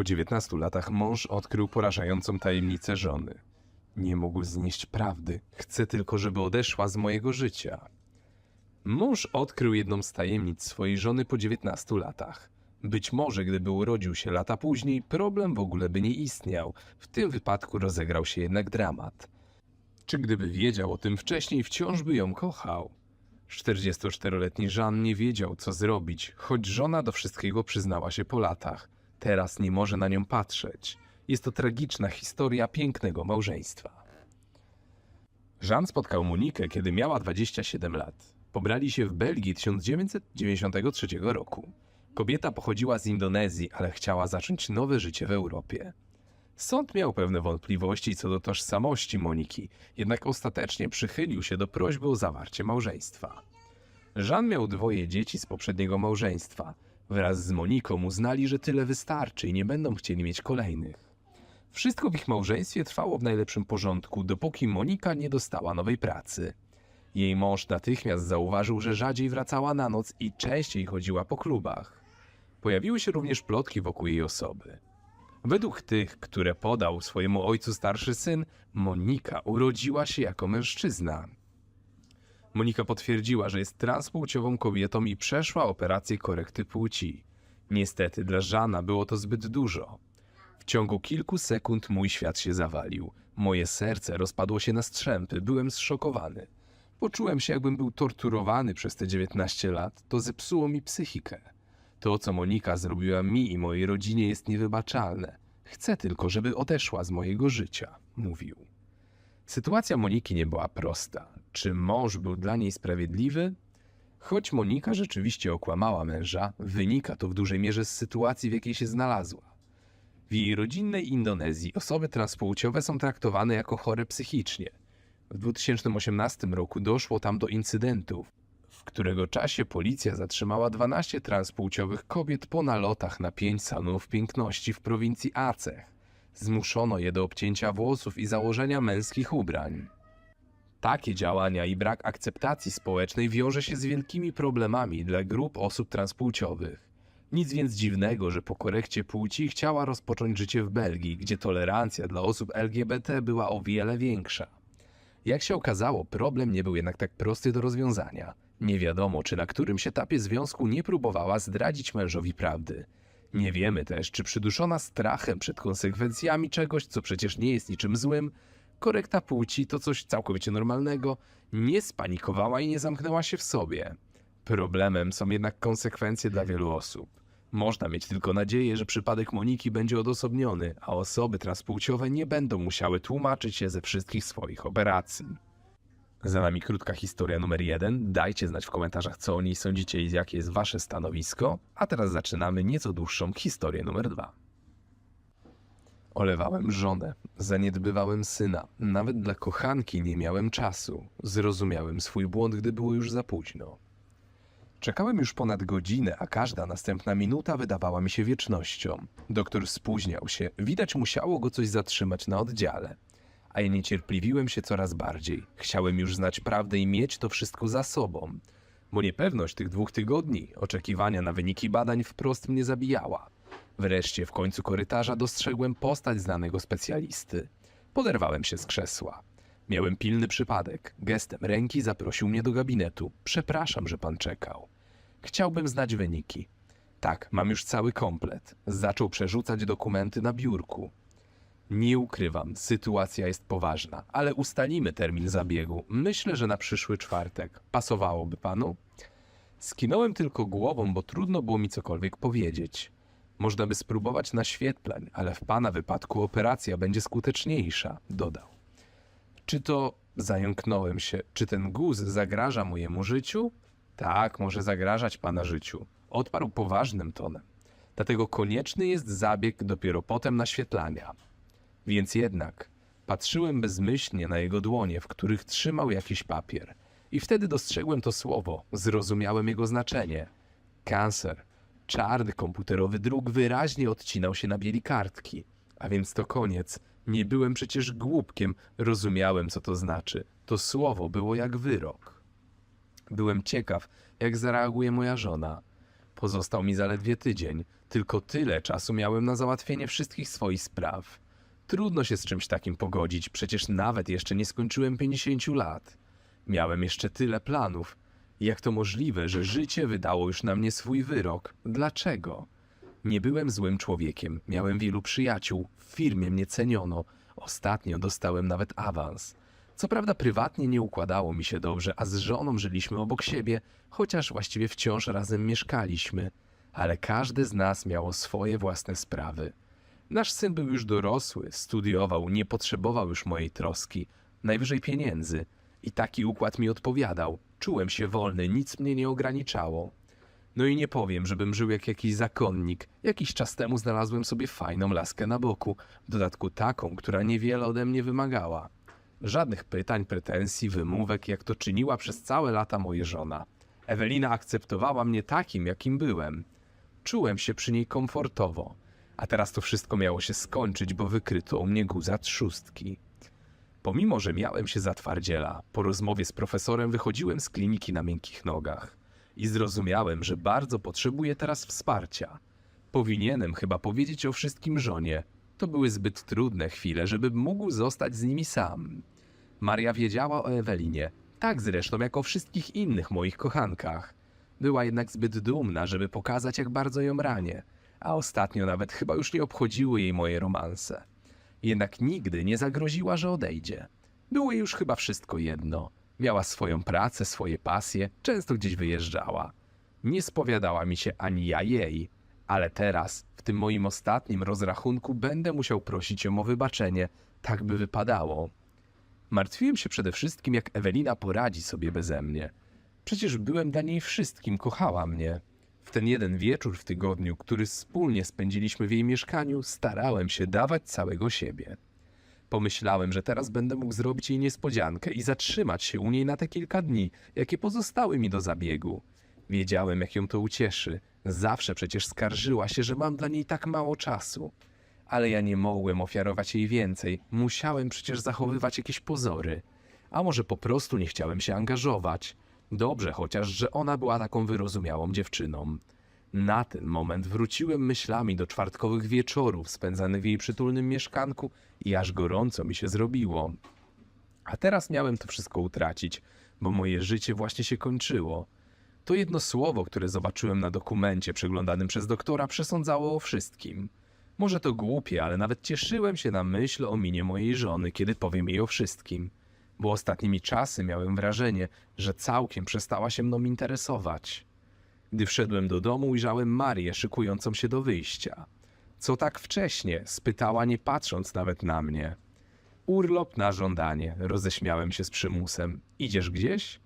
Po 19 latach mąż odkrył porażającą tajemnicę żony. Nie mógł znieść prawdy. Chcę tylko, żeby odeszła z mojego życia. Mąż odkrył jedną z tajemnic swojej żony po 19 latach. Być może, gdyby urodził się lata później, problem w ogóle by nie istniał. W tym wypadku rozegrał się jednak dramat. Czy gdyby wiedział o tym wcześniej, wciąż by ją kochał? 44-letni Jean nie wiedział, co zrobić, choć żona do wszystkiego przyznała się po latach. Teraz nie może na nią patrzeć. Jest to tragiczna historia pięknego małżeństwa. Jean spotkał Monikę, kiedy miała 27 lat. Pobrali się w Belgii 1993 roku. Kobieta pochodziła z Indonezji, ale chciała zacząć nowe życie w Europie. Sąd miał pewne wątpliwości co do tożsamości Moniki, jednak ostatecznie przychylił się do prośby o zawarcie małżeństwa. Jean miał dwoje dzieci z poprzedniego małżeństwa. Wraz z Moniką uznali, że tyle wystarczy i nie będą chcieli mieć kolejnych. Wszystko w ich małżeństwie trwało w najlepszym porządku, dopóki Monika nie dostała nowej pracy. Jej mąż natychmiast zauważył, że rzadziej wracała na noc i częściej chodziła po klubach. Pojawiły się również plotki wokół jej osoby. Według tych, które podał swojemu ojcu starszy syn, Monika urodziła się jako mężczyzna. Monika potwierdziła, że jest transpłciową kobietą i przeszła operację korekty płci. Niestety dla Żana było to zbyt dużo. W ciągu kilku sekund mój świat się zawalił. Moje serce rozpadło się na strzępy, byłem zszokowany. Poczułem się, jakbym był torturowany przez te 19 lat. To zepsuło mi psychikę. To, co Monika zrobiła mi i mojej rodzinie, jest niewybaczalne. Chcę tylko, żeby odeszła z mojego życia, mówił. Sytuacja Moniki nie była prosta. Czy mąż był dla niej sprawiedliwy? Choć Monika rzeczywiście okłamała męża, wynika to w dużej mierze z sytuacji, w jakiej się znalazła. W jej rodzinnej Indonezji osoby transpłciowe są traktowane jako chore psychicznie. W 2018 roku doszło tam do incydentów, w którego czasie policja zatrzymała 12 transpłciowych kobiet po nalotach na pięć salonów piękności w prowincji Aceh. Zmuszono je do obcięcia włosów i założenia męskich ubrań. Takie działania i brak akceptacji społecznej wiąże się z wielkimi problemami dla grup osób transpłciowych. Nic więc dziwnego, że po korekcie płci chciała rozpocząć życie w Belgii, gdzie tolerancja dla osób LGBT była o wiele większa. Jak się okazało, problem nie był jednak tak prosty do rozwiązania. Nie wiadomo, czy na którymś etapie związku nie próbowała zdradzić mężowi prawdy. Nie wiemy też, czy przyduszona strachem przed konsekwencjami czegoś, co przecież nie jest niczym złym, korekta płci to coś całkowicie normalnego, nie spanikowała i nie zamknęła się w sobie. Problemem są jednak konsekwencje dla wielu osób. Można mieć tylko nadzieję, że przypadek Moniki będzie odosobniony, a osoby transpłciowe nie będą musiały tłumaczyć się ze wszystkich swoich operacji. Za nami krótka historia numer jeden. Dajcie znać w komentarzach, co o niej sądzicie i jakie jest wasze stanowisko. A teraz zaczynamy nieco dłuższą historię numer dwa. Olewałem żonę, zaniedbywałem syna, nawet dla kochanki nie miałem czasu. Zrozumiałem swój błąd, gdy było już za późno. Czekałem już ponad godzinę, a każda następna minuta wydawała mi się wiecznością. Doktor spóźniał się, widać musiało go coś zatrzymać na oddziale. A ja niecierpliwiłem się coraz bardziej. Chciałem już znać prawdę i mieć to wszystko za sobą. Bo niepewność tych dwóch tygodni, oczekiwania na wyniki badań wprost mnie zabijała. Wreszcie w końcu korytarza dostrzegłem postać znanego specjalisty. Poderwałem się z krzesła. Miałem pilny przypadek. Gestem ręki zaprosił mnie do gabinetu. Przepraszam, że pan czekał. Chciałbym znać wyniki. Tak, mam już cały komplet. Zaczął przerzucać dokumenty na biurku. Nie ukrywam, sytuacja jest poważna, ale ustalimy termin zabiegu. Myślę, że na przyszły czwartek. Pasowałoby panu? Skinąłem tylko głową, bo trudno było mi cokolwiek powiedzieć. Można by spróbować naświetleń, ale w pana wypadku operacja będzie skuteczniejsza, dodał. Czy to, zająknąłem się, czy ten guz zagraża mojemu życiu? Tak, może zagrażać pana życiu. Odparł poważnym tonem. Dlatego konieczny jest zabieg dopiero potem naświetlania. Więc jednak patrzyłem bezmyślnie na jego dłonie, w których trzymał jakiś papier. I wtedy dostrzegłem to słowo, zrozumiałem jego znaczenie. Kancer. Czarny komputerowy druk wyraźnie odcinał się na bieli kartki. A więc to koniec. Nie byłem przecież głupkiem, rozumiałem, co to znaczy. To słowo było jak wyrok. Byłem ciekaw, jak zareaguje moja żona. Pozostał mi zaledwie tydzień. Tylko tyle czasu miałem na załatwienie wszystkich swoich spraw. Trudno się z czymś takim pogodzić, przecież nawet jeszcze nie skończyłem 50 lat. Miałem jeszcze tyle planów. Jak to możliwe, że życie wydało już na mnie swój wyrok? Dlaczego? Nie byłem złym człowiekiem, miałem wielu przyjaciół, w firmie mnie ceniono. Ostatnio dostałem nawet awans. Co prawda prywatnie nie układało mi się dobrze, a z żoną żyliśmy obok siebie, chociaż właściwie wciąż razem mieszkaliśmy. Ale każdy z nas miało swoje własne sprawy. Nasz syn był już dorosły, studiował, nie potrzebował już mojej troski, najwyżej pieniędzy. I taki układ mi odpowiadał. Czułem się wolny, nic mnie nie ograniczało. No i nie powiem, żebym żył jak jakiś zakonnik. Jakiś czas temu znalazłem sobie fajną laskę na boku, w dodatku taką, która niewiele ode mnie wymagała. Żadnych pytań, pretensji, wymówek, jak to czyniła przez całe lata moja żona. Ewelina akceptowała mnie takim, jakim byłem. Czułem się przy niej komfortowo. A teraz to wszystko miało się skończyć, bo wykryto u mnie guza trzustki. Pomimo, że miałem się za twardziela, po rozmowie z profesorem wychodziłem z kliniki na miękkich nogach i zrozumiałem, że bardzo potrzebuję teraz wsparcia. Powinienem chyba powiedzieć o wszystkim żonie. To były zbyt trudne chwile, żebym mógł zostać z nimi sam. Maria wiedziała o Ewelinie, tak zresztą jak o wszystkich innych moich kochankach. Była jednak zbyt dumna, żeby pokazać, jak bardzo ją ranię, a ostatnio nawet chyba już nie obchodziły jej moje romanse. Jednak nigdy nie zagroziła, że odejdzie. Było już chyba wszystko jedno. Miała swoją pracę, swoje pasje, często gdzieś wyjeżdżała. Nie spowiadała mi się ani ja jej, ale teraz, w tym moim ostatnim rozrachunku, będę musiał prosić ją o wybaczenie. Tak by wypadało. Martwiłem się przede wszystkim, jak Ewelina poradzi sobie beze mnie. Przecież byłem dla niej wszystkim, kochała mnie. W ten jeden wieczór w tygodniu, który wspólnie spędziliśmy w jej mieszkaniu, starałem się dawać całego siebie. Pomyślałem, że teraz będę mógł zrobić jej niespodziankę i zatrzymać się u niej na te kilka dni, jakie pozostały mi do zabiegu. Wiedziałem, jak ją to ucieszy. Zawsze przecież skarżyła się, że mam dla niej tak mało czasu. Ale ja nie mogłem ofiarować jej więcej. Musiałem przecież zachowywać jakieś pozory. A może po prostu nie chciałem się angażować. Dobrze chociaż, że ona była taką wyrozumiałą dziewczyną. Na ten moment wróciłem myślami do czwartkowych wieczorów spędzanych w jej przytulnym mieszkanku i aż gorąco mi się zrobiło. A teraz miałem to wszystko utracić, bo moje życie właśnie się kończyło. To jedno słowo, które zobaczyłem na dokumencie przeglądanym przez doktora, przesądzało o wszystkim. Może to głupie, ale nawet cieszyłem się na myśl o minie mojej żony, kiedy powiem jej o wszystkim. Bo ostatnimi czasy miałem wrażenie, że całkiem przestała się mną interesować. Gdy wszedłem do domu, ujrzałem Marię szykującą się do wyjścia. Co tak wcześnie? spytała, nie patrząc nawet na mnie. Urlop na żądanie, roześmiałem się z przymusem. Idziesz gdzieś?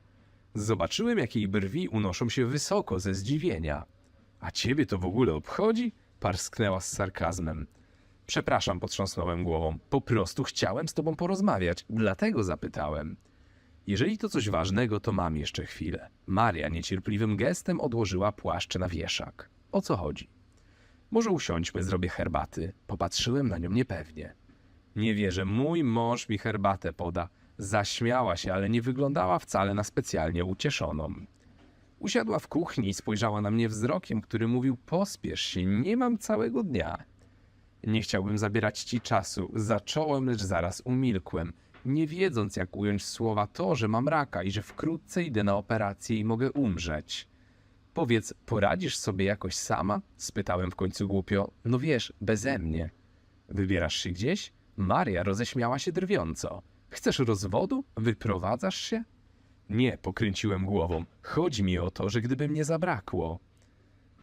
Zobaczyłem, jak jej brwi unoszą się wysoko ze zdziwienia. A ciebie to w ogóle obchodzi? Parsknęła z sarkazmem. Przepraszam, potrząsnąłem głową. Po prostu chciałem z tobą porozmawiać, dlatego zapytałem. Jeżeli to coś ważnego, to mam jeszcze chwilę. Maria niecierpliwym gestem odłożyła płaszcz na wieszak. O co chodzi? Może usiądźmy, zrobię herbaty. Popatrzyłem na nią niepewnie. Nie wierzę, mój mąż mi herbatę poda. Zaśmiała się, ale nie wyglądała wcale na specjalnie ucieszoną. Usiadła w kuchni i spojrzała na mnie wzrokiem, który mówił: Pospiesz się, nie mam całego dnia. Nie chciałbym zabierać ci czasu. Zacząłem, lecz zaraz umilkłem, nie wiedząc, jak ująć słowa to, że mam raka i że wkrótce idę na operację i mogę umrzeć. Powiedz, poradzisz sobie jakoś sama? spytałem w końcu głupio. No wiesz, beze mnie. Wybierasz się gdzieś? Maria roześmiała się drwiąco. Chcesz rozwodu? Wyprowadzasz się? Nie, pokręciłem głową. Chodzi mi o to, że gdyby mnie zabrakło.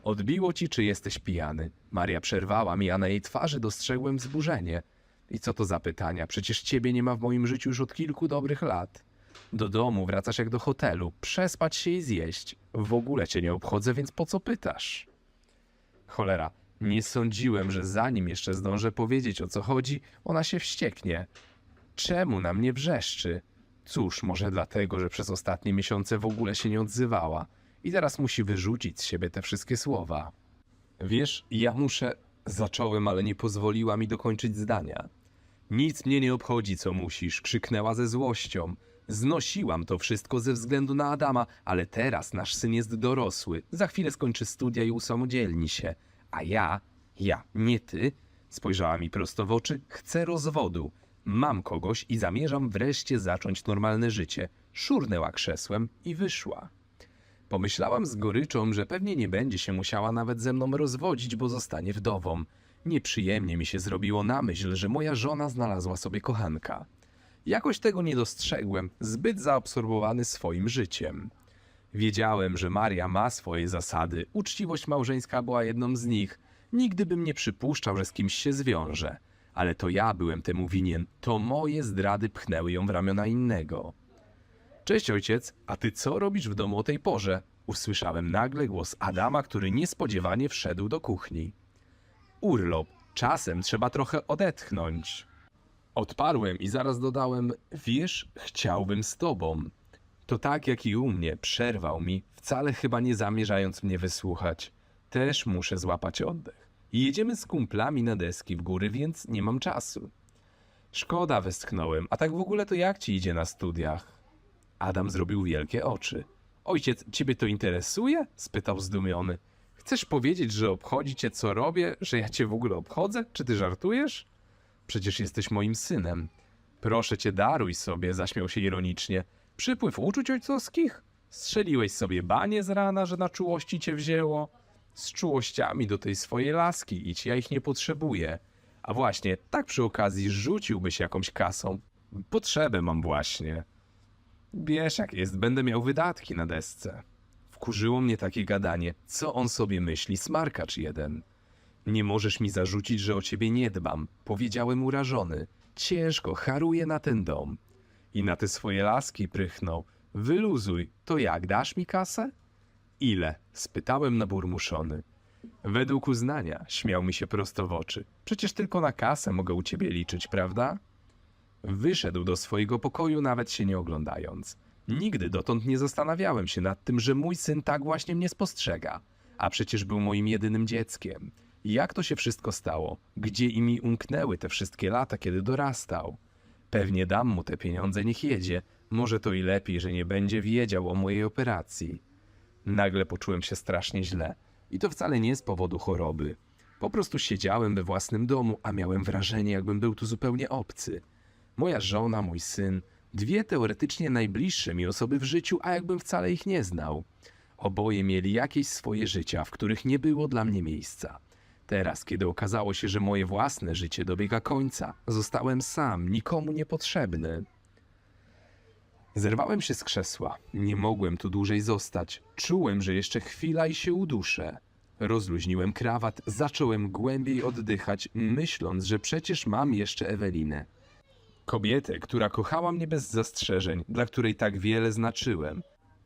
Odbiło ci, czy jesteś pijany? Maria przerwała mi, a na jej twarzy dostrzegłem wzburzenie. I co to za pytania? Przecież ciebie nie ma w moim życiu już od kilku dobrych lat. Do domu wracasz jak do hotelu, przespać się i zjeść. W ogóle cię nie obchodzę, więc po co pytasz? Cholera, nie sądziłem, że zanim jeszcze zdążę powiedzieć o co chodzi, ona się wścieknie. Czemu na mnie wrzeszczy? Cóż, może dlatego, że przez ostatnie miesiące w ogóle się nie odzywała i teraz musi wyrzucić z siebie te wszystkie słowa. Wiesz, ja muszę. Zacząłem, ale nie pozwoliła mi dokończyć zdania. Nic mnie nie obchodzi, co musisz, krzyknęła ze złością. Znosiłam to wszystko ze względu na Adama, ale teraz nasz syn jest dorosły. Za chwilę skończy studia i usamodzielni się. A ja, ja, nie ty, spojrzała mi prosto w oczy, chcę rozwodu. Mam kogoś i zamierzam wreszcie zacząć normalne życie. Szurnęła krzesłem i wyszła. Pomyślałam z goryczą, że pewnie nie będzie się musiała nawet ze mną rozwodzić, bo zostanie wdową. Nieprzyjemnie mi się zrobiło na myśl, że moja żona znalazła sobie kochanka. Jakoś tego nie dostrzegłem, zbyt zaabsorbowany swoim życiem. Wiedziałem, że Maria ma swoje zasady, uczciwość małżeńska była jedną z nich. Nigdy bym nie przypuszczał, że z kimś się zwiąże. Ale to ja byłem temu winien, to moje zdrady pchnęły ją w ramiona innego. Cześć ojciec, a ty co robisz w domu o tej porze? Usłyszałem nagle głos Adama, który niespodziewanie wszedł do kuchni. Urlop, czasem trzeba trochę odetchnąć. Odparłem i zaraz dodałem: Wiesz, chciałbym z tobą. To tak jak i u mnie, przerwał mi, wcale chyba nie zamierzając mnie wysłuchać. Też muszę złapać oddech. Jedziemy z kumplami na deski w góry, więc nie mam czasu. Szkoda, westchnąłem. A tak w ogóle to jak ci idzie na studiach? Adam zrobił wielkie oczy. Ojciec, ciebie to interesuje? spytał zdumiony. Chcesz powiedzieć, że obchodzi cię co robię, że ja cię w ogóle obchodzę? Czy ty żartujesz? Przecież jesteś moim synem. Proszę cię, daruj sobie, zaśmiał się ironicznie. Przypływ uczuć ojcowskich? Strzeliłeś sobie banie z rana, że na czułości cię wzięło? Z czułościami do tej swojej laski idź, ja ich nie potrzebuję. A właśnie, tak przy okazji rzuciłbyś jakąś kasą. Potrzebę mam właśnie. Wiesz jak jest, będę miał wydatki na desce. Wkurzyło mnie takie gadanie. Co on sobie myśli, smarkacz jeden. Nie możesz mi zarzucić, że o ciebie nie dbam, powiedziałem urażony. Ciężko, haruję na ten dom. I na te swoje laski prychnął. Wyluzuj, to jak, dasz mi kasę? Ile? spytałem naburmuszony. Według uznania, śmiał mi się prosto w oczy. Przecież tylko na kasę mogę u ciebie liczyć, prawda? Wyszedł do swojego pokoju, nawet się nie oglądając. Nigdy dotąd nie zastanawiałem się nad tym, że mój syn tak właśnie mnie spostrzega. A przecież był moim jedynym dzieckiem. Jak to się wszystko stało? Gdzie i mi umknęły te wszystkie lata, kiedy dorastał? Pewnie dam mu te pieniądze, niech jedzie. Może to i lepiej, że nie będzie wiedział o mojej operacji. Nagle poczułem się strasznie źle. I to wcale nie z powodu choroby. Po prostu siedziałem we własnym domu, a miałem wrażenie, jakbym był tu zupełnie obcy. Moja żona, mój syn, dwie teoretycznie najbliższe mi osoby w życiu, a jakbym wcale ich nie znał. Oboje mieli jakieś swoje życia, w których nie było dla mnie miejsca. Teraz, kiedy okazało się, że moje własne życie dobiega końca, zostałem sam, nikomu niepotrzebny. Zerwałem się z krzesła. Nie mogłem tu dłużej zostać. Czułem, że jeszcze chwila i się uduszę. Rozluźniłem krawat, zacząłem głębiej oddychać, myśląc, że przecież mam jeszcze Ewelinę. Kobietę, która kochała mnie bez zastrzeżeń, dla której tak wiele znaczyłem.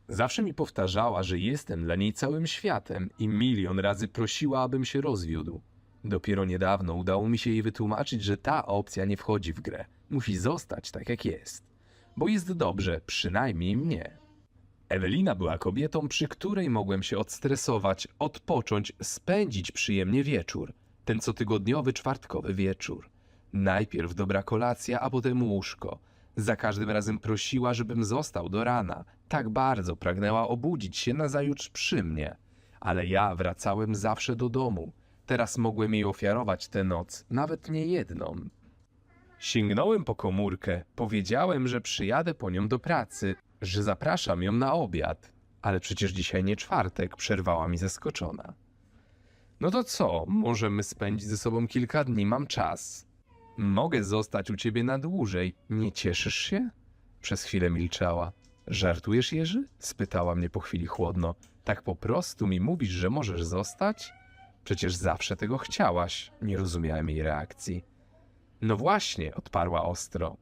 Zawsze mi powtarzała, że jestem dla niej całym światem i milion razy prosiła, abym się rozwiódł. Dopiero niedawno udało mi się jej wytłumaczyć, że ta opcja nie wchodzi w grę. Musi zostać tak, jak jest. Bo jest dobrze, przynajmniej mnie. Ewelina była kobietą, przy której mogłem się odstresować, odpocząć, spędzić przyjemnie wieczór. Ten cotygodniowy czwartkowy wieczór. Najpierw dobra kolacja, a potem łóżko. Za każdym razem prosiła, żebym został do rana. Tak bardzo pragnęła obudzić się nazajutrz przy mnie. Ale ja wracałem zawsze do domu. Teraz mogłem jej ofiarować tę noc, nawet nie jedną. Sięgnąłem po komórkę, powiedziałem, że przyjadę po nią do pracy, że zapraszam ją na obiad. Ale przecież dzisiaj nie czwartek, przerwała mi zaskoczona. No to co, możemy spędzić ze sobą kilka dni, mam czas. Mogę zostać u ciebie na dłużej. Nie cieszysz się? Przez chwilę milczała. Żartujesz, Jerzy? spytała mnie po chwili chłodno. Tak po prostu mi mówisz, że możesz zostać? Przecież zawsze tego chciałaś. Nie rozumiałem jej reakcji. No właśnie, odparła ostro.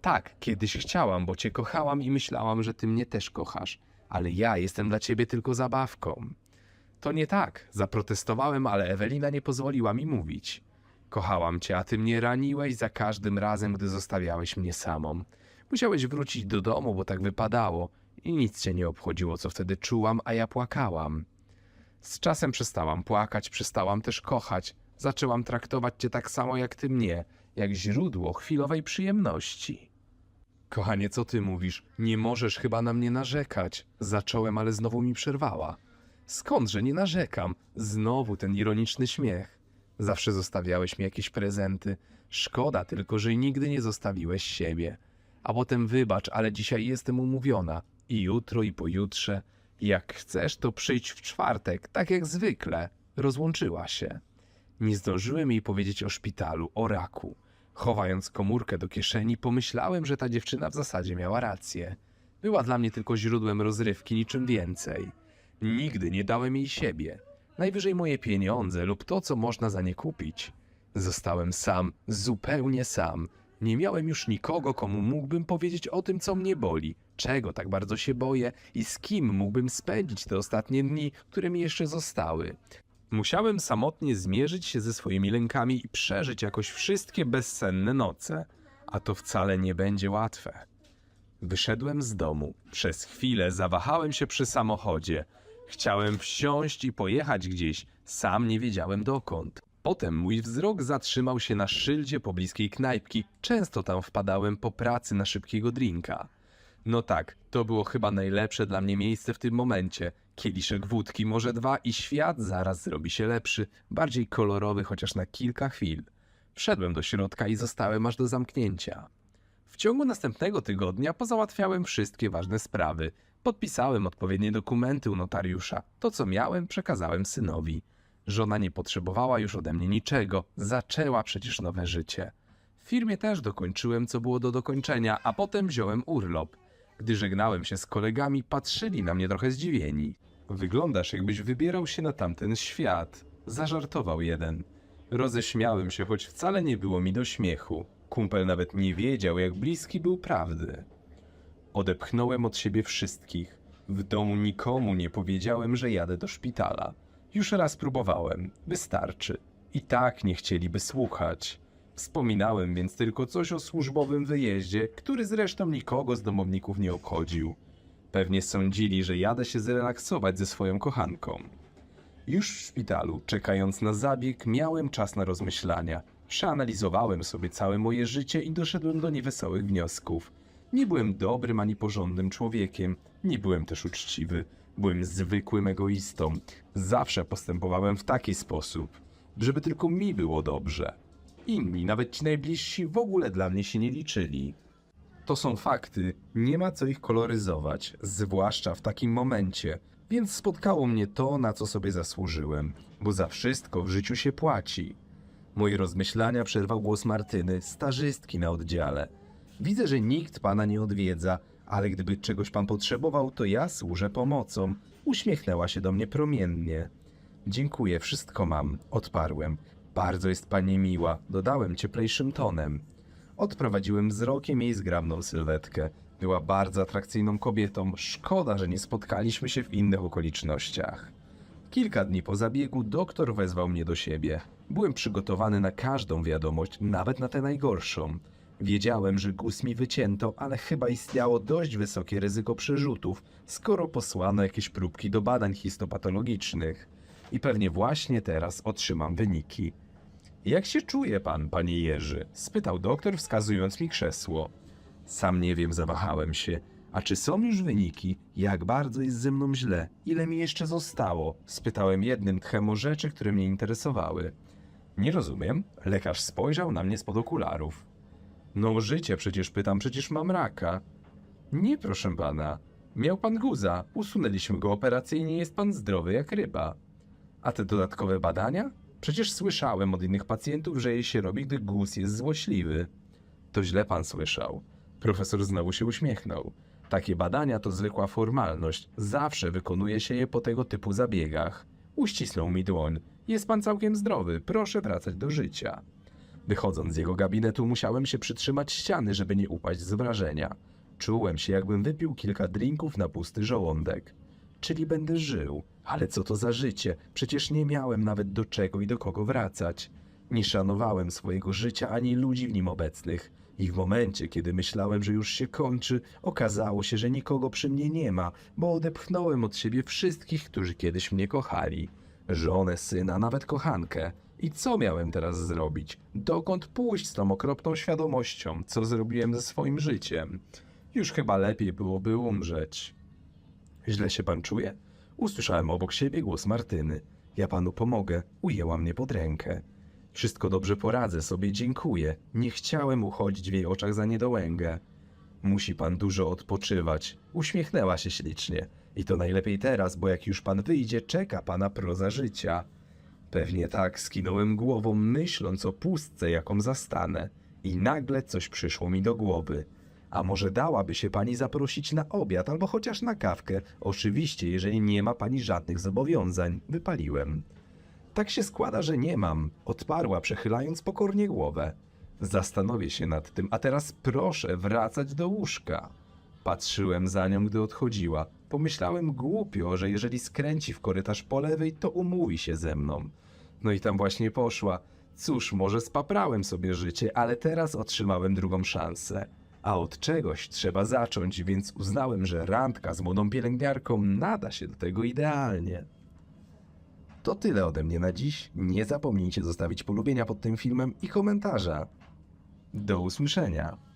Tak, kiedyś chciałam, bo cię kochałam i myślałam, że ty mnie też kochasz. Ale ja jestem dla ciebie tylko zabawką. To nie tak. Zaprotestowałem, ale Ewelina nie pozwoliła mi mówić. Kochałam cię, a ty mnie raniłeś za każdym razem, gdy zostawiałeś mnie samą. Musiałeś wrócić do domu, bo tak wypadało i nic cię nie obchodziło, co wtedy czułam, a ja płakałam. Z czasem przestałam płakać, przestałam też kochać. Zaczęłam traktować cię tak samo jak ty mnie, jak źródło chwilowej przyjemności. Kochanie, co ty mówisz? Nie możesz chyba na mnie narzekać. Zacząłem, ale znowu mi przerwała. Skądże nie narzekam? Znowu ten ironiczny śmiech. Zawsze zostawiałeś mi jakieś prezenty. Szkoda tylko, że nigdy nie zostawiłeś siebie. A potem wybacz, ale dzisiaj jestem umówiona. I jutro, i pojutrze. Jak chcesz, to przyjdź w czwartek, tak jak zwykle. Rozłączyła się. Nie zdążyłem jej powiedzieć o szpitalu, o raku. Chowając komórkę do kieszeni, pomyślałem, że ta dziewczyna w zasadzie miała rację. Była dla mnie tylko źródłem rozrywki, niczym więcej. Nigdy nie dałem jej siebie. Najwyżej moje pieniądze lub to, co można za nie kupić. Zostałem sam, zupełnie sam. Nie miałem już nikogo, komu mógłbym powiedzieć o tym, co mnie boli, czego tak bardzo się boję i z kim mógłbym spędzić te ostatnie dni, które mi jeszcze zostały. Musiałem samotnie zmierzyć się ze swoimi lękami i przeżyć jakoś wszystkie bezsenne noce, a to wcale nie będzie łatwe. Wyszedłem z domu. Przez chwilę zawahałem się przy samochodzie. Chciałem wsiąść i pojechać gdzieś, sam nie wiedziałem dokąd. Potem mój wzrok zatrzymał się na szyldzie pobliskiej knajpki. Często tam wpadałem po pracy na szybkiego drinka. No tak, to było chyba najlepsze dla mnie miejsce w tym momencie. Kieliszek wódki, może dwa i świat zaraz zrobi się lepszy, bardziej kolorowy chociaż na kilka chwil. Wszedłem do środka i zostałem aż do zamknięcia. W ciągu następnego tygodnia pozałatwiałem wszystkie ważne sprawy. Podpisałem odpowiednie dokumenty u notariusza. To, co miałem, przekazałem synowi. Żona nie potrzebowała już ode mnie niczego. Zaczęła przecież nowe życie. W firmie też dokończyłem, co było do dokończenia, a potem wziąłem urlop. Gdy żegnałem się z kolegami, patrzyli na mnie trochę zdziwieni. Wyglądasz, jakbyś wybierał się na tamten świat. Zażartował jeden. Roześmiałem się, choć wcale nie było mi do śmiechu. Kumpel nawet nie wiedział, jak bliski był prawdy. Odepchnąłem od siebie wszystkich. W domu nikomu nie powiedziałem, że jadę do szpitala. Już raz próbowałem, wystarczy. I tak nie chcieliby słuchać. Wspominałem więc tylko coś o służbowym wyjeździe, który zresztą nikogo z domowników nie obchodził. Pewnie sądzili, że jadę się zrelaksować ze swoją kochanką. Już w szpitalu, czekając na zabieg, miałem czas na rozmyślania. Przeanalizowałem sobie całe moje życie i doszedłem do niewesołych wniosków. Nie byłem dobrym ani porządnym człowiekiem, nie byłem też uczciwy. Byłem zwykłym egoistą. Zawsze postępowałem w taki sposób, żeby tylko mi było dobrze. Inni, nawet ci najbliżsi, w ogóle dla mnie się nie liczyli. To są fakty, nie ma co ich koloryzować, zwłaszcza w takim momencie. Więc spotkało mnie to, na co sobie zasłużyłem, bo za wszystko w życiu się płaci. Moje rozmyślania przerwał głos Martyny, stażystki na oddziale. Widzę, że nikt pana nie odwiedza, ale gdyby czegoś pan potrzebował, to ja służę pomocą. Uśmiechnęła się do mnie promiennie. Dziękuję, wszystko mam, odparłem. Bardzo jest pani miła, dodałem cieplejszym tonem. Odprowadziłem wzrokiem jej zgrabną sylwetkę. Była bardzo atrakcyjną kobietą. Szkoda, że nie spotkaliśmy się w innych okolicznościach. Kilka dni po zabiegu doktor wezwał mnie do siebie. Byłem przygotowany na każdą wiadomość, nawet na tę najgorszą. Wiedziałem, że guz mi wycięto, ale chyba istniało dość wysokie ryzyko przerzutów, skoro posłano jakieś próbki do badań histopatologicznych. I pewnie właśnie teraz otrzymam wyniki. Jak się czuje pan, panie Jerzy? spytał doktor, wskazując mi krzesło. Sam nie wiem, zawahałem się. A czy są już wyniki? Jak bardzo jest ze mną źle? Ile mi jeszcze zostało? Spytałem jednym tchem o rzeczy, które mnie interesowały. Nie rozumiem. Lekarz spojrzał na mnie spod okularów. No życie przecież pytam, przecież mam raka. Nie, proszę pana. Miał pan guza. Usunęliśmy go operacyjnie, jest pan zdrowy jak ryba. A te dodatkowe badania? Przecież słyszałem od innych pacjentów, że jej się robi, gdy guz jest złośliwy. To źle pan słyszał. Profesor znowu się uśmiechnął. Takie badania to zwykła formalność. Zawsze wykonuje się je po tego typu zabiegach. Uścisnął mi dłoń. Jest pan całkiem zdrowy, proszę wracać do życia. Wychodząc z jego gabinetu, musiałem się przytrzymać ściany, żeby nie upaść z wrażenia. Czułem się, jakbym wypił kilka drinków na pusty żołądek. Czyli będę żył. Ale co to za życie? Przecież nie miałem nawet do czego i do kogo wracać. Nie szanowałem swojego życia ani ludzi w nim obecnych. I w momencie, kiedy myślałem, że już się kończy, okazało się, że nikogo przy mnie nie ma, bo odepchnąłem od siebie wszystkich, którzy kiedyś mnie kochali. Żonę, syna, nawet kochankę. I co miałem teraz zrobić? Dokąd pójść z tą okropną świadomością, co zrobiłem ze swoim życiem? Już chyba lepiej byłoby umrzeć. Źle się pan czuje? Usłyszałem obok siebie głos Martyny. Ja panu pomogę. Ujęła mnie pod rękę. Wszystko dobrze poradzę sobie, dziękuję. Nie chciałem uchodzić w jej oczach za niedołęgę. Musi pan dużo odpoczywać. Uśmiechnęła się ślicznie. I to najlepiej teraz, bo jak już pan wyjdzie, czeka pana proza życia. Pewnie tak skinąłem głową, myśląc o pustce, jaką zastanę. I nagle coś przyszło mi do głowy. A może dałaby się pani zaprosić na obiad albo chociaż na kawkę? Oczywiście, jeżeli nie ma pani żadnych zobowiązań. Wypaliłem. Tak się składa, że nie mam, odparła, przechylając pokornie głowę. Zastanowię się nad tym, a teraz proszę wracać do łóżka. Patrzyłem za nią, gdy odchodziła. Pomyślałem głupio, że jeżeli skręci w korytarz po lewej, to umówi się ze mną. No i tam właśnie poszła. Cóż, może spaprałem sobie życie, ale teraz otrzymałem drugą szansę. A od czegoś trzeba zacząć, więc uznałem, że randka z młodą pielęgniarką nada się do tego idealnie. To tyle ode mnie na dziś. Nie zapomnijcie zostawić polubienia pod tym filmem i komentarza. Do usłyszenia.